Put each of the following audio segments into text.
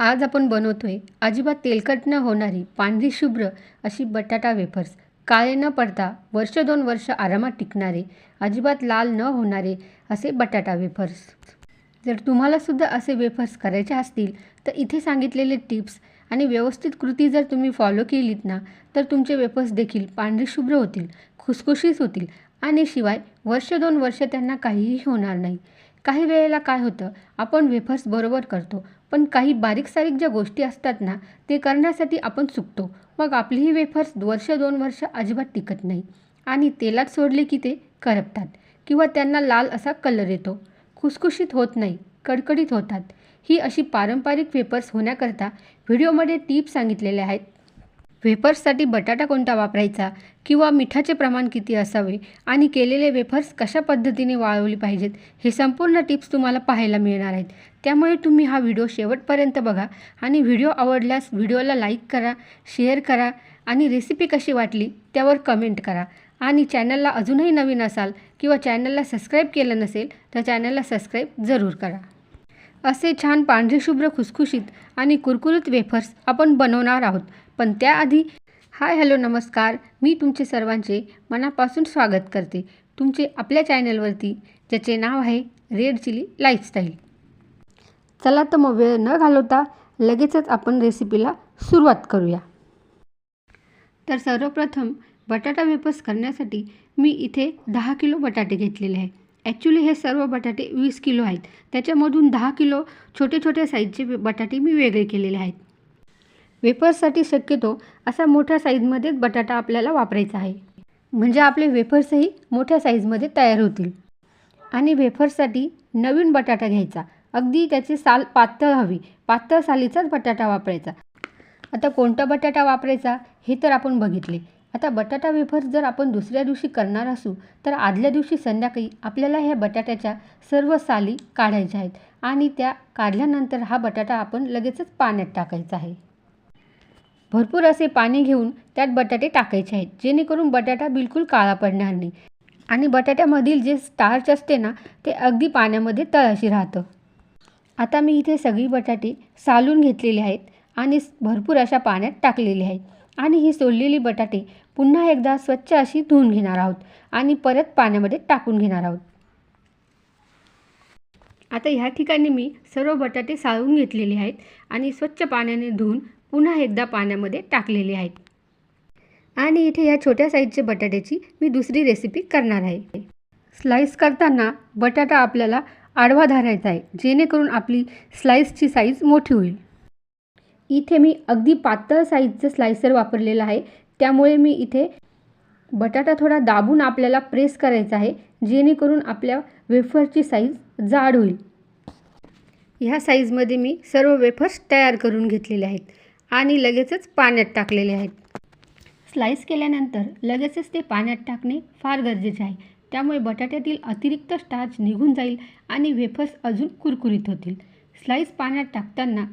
आज आपण बनवतोय अजिबात तेलकट न होणारी पांढरी शुभ्र अशी बटाटा वेफर्स. काळे न पडता वर्ष दोन वर्ष आरामात टिकणारे अजिबात लाल न होणारे असे बटाटा वेफर्स. जर तुम्हालासुद्धा असे वेफर्स करायचे असतील तर इथे सांगितलेले टिप्स आणि व्यवस्थित कृती जर तुम्ही फॉलो केलीत ना तर तुमचे वेफर्स देखील पांढरी शुभ्र होतील खुसखुशीत होतील आणि शिवाय वर्ष दोन वर्ष त्यांना काहीही होणार नाही. काही वेळेला काय होतं आपण वेफर्स बरोबर करतो पण काही बारीक सारीक ज्या गोष्टी असतात ना ते करण्यासाठी आपण चुकतो मग आपलीही वेफर्स वर्ष दोन वर्ष अजिबात टिकत नाही आणि तेलात सोडले की ते करपतात किंवा त्यांना लाल असा कलर येतो. खुसखुशीत होत नाही कडकडीत होतात. ही अशी पारंपरिक वेफर्स होण्याकरता व्हिडिओमध्ये टिप्स सांगितलेल्या आहेत. वेफर्ससाठी बटाटा कोणता वापरायचा किंवा मिठाचे प्रमाण किती असावे आणि केलेले वेफर्स कशा पद्धतीने वाळवली पाहिजेत हे संपूर्ण टिप्स तुम्हाला पाहायला मिळणार आहेत. त्यामुळे तुम्ही हा व्हिडिओ शेवटपर्यंत बघा आणि व्हिडिओ आवडल्यास व्हिडिओला लाईक करा शेअर करा आणि रेसिपी कशी वाटली त्यावर कमेंट करा. आणि चॅनलला अजूनही नवीन असाल किंवा चॅनलला सबस्क्राईब केलं नसेल तर चॅनलला सबस्क्राईब जरूर करा. असे छान पांढरेशुभ्र खुसखुशीत आणि कुरकुरीत वेफर्स आपण बनवणार आहोत. पण त्याआधी हाय हॅलो नमस्कार. मी तुमचे सर्वांचे मनापासून स्वागत करते. तुमचे आपल्या चॅनलवरती ज्याचे नाव आहे रेड चिली लाईफस्टाईल. चला तर मग वेळ न घालवता लगेचच आपण रेसिपीला सुरुवात करूया. तर सर्वप्रथम बटाटा वेफर्स करण्यासाठी मी इथे दहा किलो बटाटे घेतलेले आहे ॲक्च्युली हे सर्व बटाटे वीस किलो आहेत. त्याच्यामधून दहा किलो छोटे छोटे साईजचे बटाटे मी वेगळे केलेले आहेत. वेफर्ससाठी शक्यतो असा मोठ्या साईजमध्येच बटाटा आपल्याला वापरायचा आहे. म्हणजे आपले वेफर्सही मोठ्या साईजमध्ये तयार होतील. आणि वेफर्ससाठी नवीन बटाटा घ्यायचा. अगदी त्याची साल पातळ हवी. पातळ सालीचाच बटाटा वापरायचा. आता कोणता बटाटा वापरायचा हे तर आपण बघितले. आता बटाटा वेफर्स जर आपण दुसऱ्या दिवशी करणार असू तर आदल्या दिवशी संध्याकाळी आपल्याला ह्या बटाट्याच्या सर्व साली काढायच्या आहेत आणि त्या काढल्यानंतर हा बटाटा आपण लगेचच पाण्यात टाकायचा आहे. भरपूर असे पाणी घेऊन त्यात बटाटे टाकायचे आहेत जेणेकरून बटाटा बिलकुल काळा पडणार नाही. आणि बटाट्यामधील जे स्टार्च असते ना ते अगदी पाण्यामध्ये तळाशी राहतं. आता मी इथे सगळी बटाटे सालून घेतलेले आहेत आणि भरपूर अशा पाण्यात टाकलेले आहेत. आणि ही सोडलेली बटाटे पुन्हा एकदा स्वच्छ अशी धुवून घेणार आहोत आणि परत पाण्यामध्ये टाकून घेणार आहोत. आता ह्या ठिकाणी मी सर्व बटाटे साळून घेतलेले आहेत आणि स्वच्छ पाण्याने धुवून पुन्हा एकदा पाण्यामध्ये टाकलेले आहेत. आणि इथे या छोट्या साईजच्या बटाट्याची मी दुसरी रेसिपी करणार आहे. स्लाईस करताना बटाटा आपल्याला आडवा धरायचा आहे जेणेकरून आपली स्लाईसची साईज मोठी होईल. इथे मी अगदी पातळ साईजचं स्लायसर वापरलेलं आहे त्यामुळे मी इथे बटाटा थोडा दाबून आपल्याला प्रेस करायचा आहे जेणेकरून आपल्या वेफरची साईज जाड होईल. ह्या साईजमध्ये मी सर्व वेफर्स तयार करून घेतलेले आहेत आणि लगेचच पाण्यात टाकलेले आहेत. स्लाईस केल्यानंतर लगेचच ते पाण्यात टाकणे फार गरजेचे आहे. त्यामुळे बटाट्यातील अतिरिक्त स्टार्च निघून जाईल आणि वेफर्स अजून कुरकुरीत होतील. स्लाईस पाण्यात टाकताना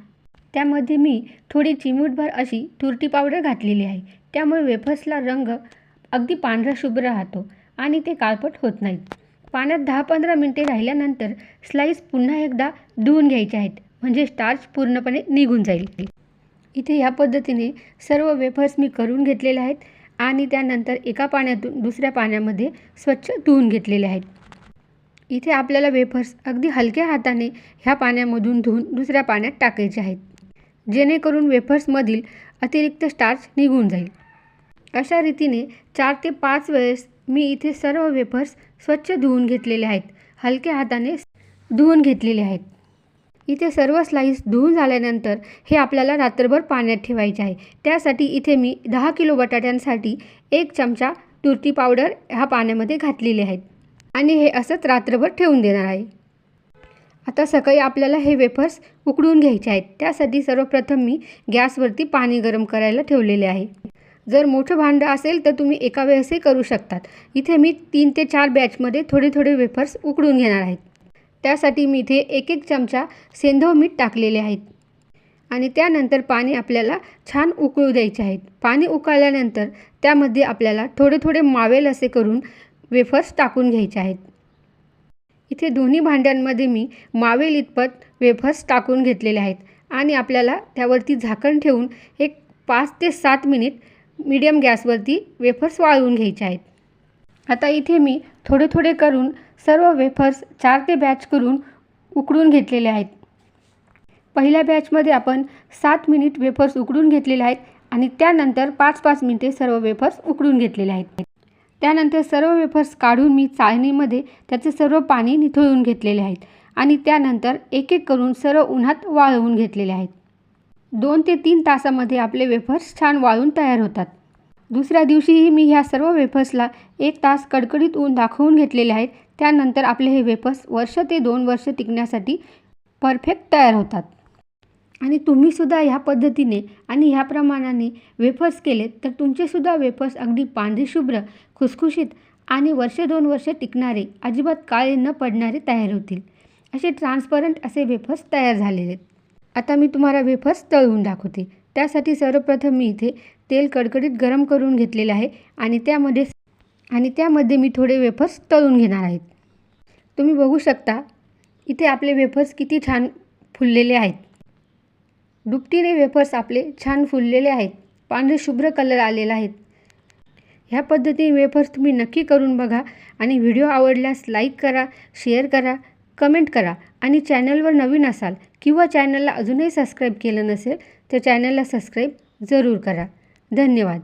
त्यामध्ये मी थोडी चिमूटभर अशी तुरटी पावडर घातलेली आहे. त्यामुळे वेफर्सला रंग अगदी पांढरा शुभ्र राहतो आणि ते काळपट होत नाहीत. पाण्यात दहा पंधरा मिनटे राहिल्यानंतर स्लाईस पुन्हा एकदा धुवून घ्यायचे आहेत. म्हणजे स्टार्च पूर्णपणे निघून जाईल. इथे ह्या पद्धतीने सर्व वेफर्स मी करून घेतलेले आहेत आणि त्यानंतर एका पाण्यातून दुसऱ्या पाण्यामध्ये स्वच्छ धुवून घेतलेले आहेत. इथे आपल्याला वेफर्स अगदी हलक्या हाताने ह्या पाण्यामधून धुवून दुसऱ्या पाण्यात टाकायचे आहेत. जेणेकरून वेफर्समधील अतिरिक्त स्टार्च निघून जाईल. अशा रीतीने चार ते पाच वेळेस मी इथे सर्व वेफर्स स्वच्छ धुवून घेतलेले आहेत. हलक्या हाताने धुवून घेतलेले आहेत. इथे सर्व स्लाईस धुवून झाल्यानंतर हे आपल्याला रात्रभर पाण्यात ठेवायचे आहे. त्यासाठी इथे मी दहा किलो बटाट्यांसाठी एक चमचा तुरटी पावडर ह्या पाण्यामध्ये घातलेले आहेत आणि हे असंच रात्रभर ठेवून देणार आहे. आता सकाळी आपल्याला हे वेफर्स उकडून घ्यायचे आहेत. त्यासाठी सर्वप्रथम मी गॅसवरती पाणी गरम करायला ठेवलेले आहे. जर मोठं भांडं असेल तर तुम्ही एका वेळेसही करू शकतात. इथे मी तीन ते चार बॅचमध्ये थोडे थोडे वेफर्स उकडून घेणार आहेत त्यासाठी मी इथे एक एक चमचा सेंधव मीठ टाकलेले आहेत आणि त्यानंतर पाणी आपल्याला छान उकळू द्यायचे आहेत पाणी उकळल्यानंतर त्यामध्ये आपल्याला थोडे थोडे मावेल असे करून वेफर्स टाकून घ्यायचे आहेत. इथे दोन्ही भांड्यांमध्ये मी मावेल इतपत वेफर्स टाकून घेतलेले आहेत आणि आपल्याला त्यावरती झाकण ठेवून एक पाच ते सात मिनिट मीडियम गॅसवरती वेफर्स वाळवून घ्यायचे आहेत. आता इथे मी थोडे थोडे करून सर्व वेफर्स चार ते बॅच करून उकडून घेतलेले आहेत. पहिल्या बॅचमध्ये आपण सात मिनिट वेफर्स उकडून घेतलेले आहेत आणि त्यानंतर पाच पाच मिनिटे सर्व वेफर्स उकडून घेतलेले आहेत. त्यानंतर सर्व वेफर्स काढून मी चाळणीमध्ये त्याचे सर्व पाणी निथळून घेतलेले आहेत आणि त्यानंतर एक एक करून सर्व उन्हात वाळवून घेतलेले आहेत. दोन ते तीन तासामध्ये आपले वेफर्स छान वाळून तयार होतात. दुसऱ्या दिवशीही मी ह्या सर्व वेफर्सला एक तास कडकडीत ऊन दाखवून घेतलेले आहेत. त्यानंतर आपले हे वेफर्स वर्ष ते दोन वर्ष टिकण्यासाठी परफेक्ट तयार होतात. आणि तुम्हीसुद्धा ह्या पद्धतीने आणि ह्या प्रमाणाने वेफर्स केलेत तर तुमचेसुद्धा वेफर्स अगदी पांढरीशुभ्र खुसखुशीत आणि वर्ष दोन वर्ष टिकणारे अजिबात काळे न पडणारे तयार होतील. असे ट्रान्सपरंट असे वेफर्स तयार झालेले आहेत. आता मी तुम्हाला वेफर्स तळून दाखवते. त्यासाठी सर्वप्रथम मी इथे तेल कडकडीत गरम करून घेतलेले आहे आणि त्यामध्ये आणि त्यामध्ये मी थोडे वेफर्स तळून घेणार आहेत तुम्ही बघू शकता इथे आपले वेफर्स किती छान फुललेले आहेत. दुपटीने वेफर्स आपले छान फुललेले आहेत. पांढरे शुभ्र कलर आलेला आहेत. ह्या पद्धतीने वेफर्स तुम्ही नक्की करून बघा आणि व्हिडिओ आवडल्यास लाईक करा शेअर करा कमेंट करा आणि चॅनलवर नवीन असाल किंवा चॅनलला अजूनही सबस्क्राईब केलं नसेल तर चॅनलला सबस्क्राईब जरूर करा. धन्यवाद.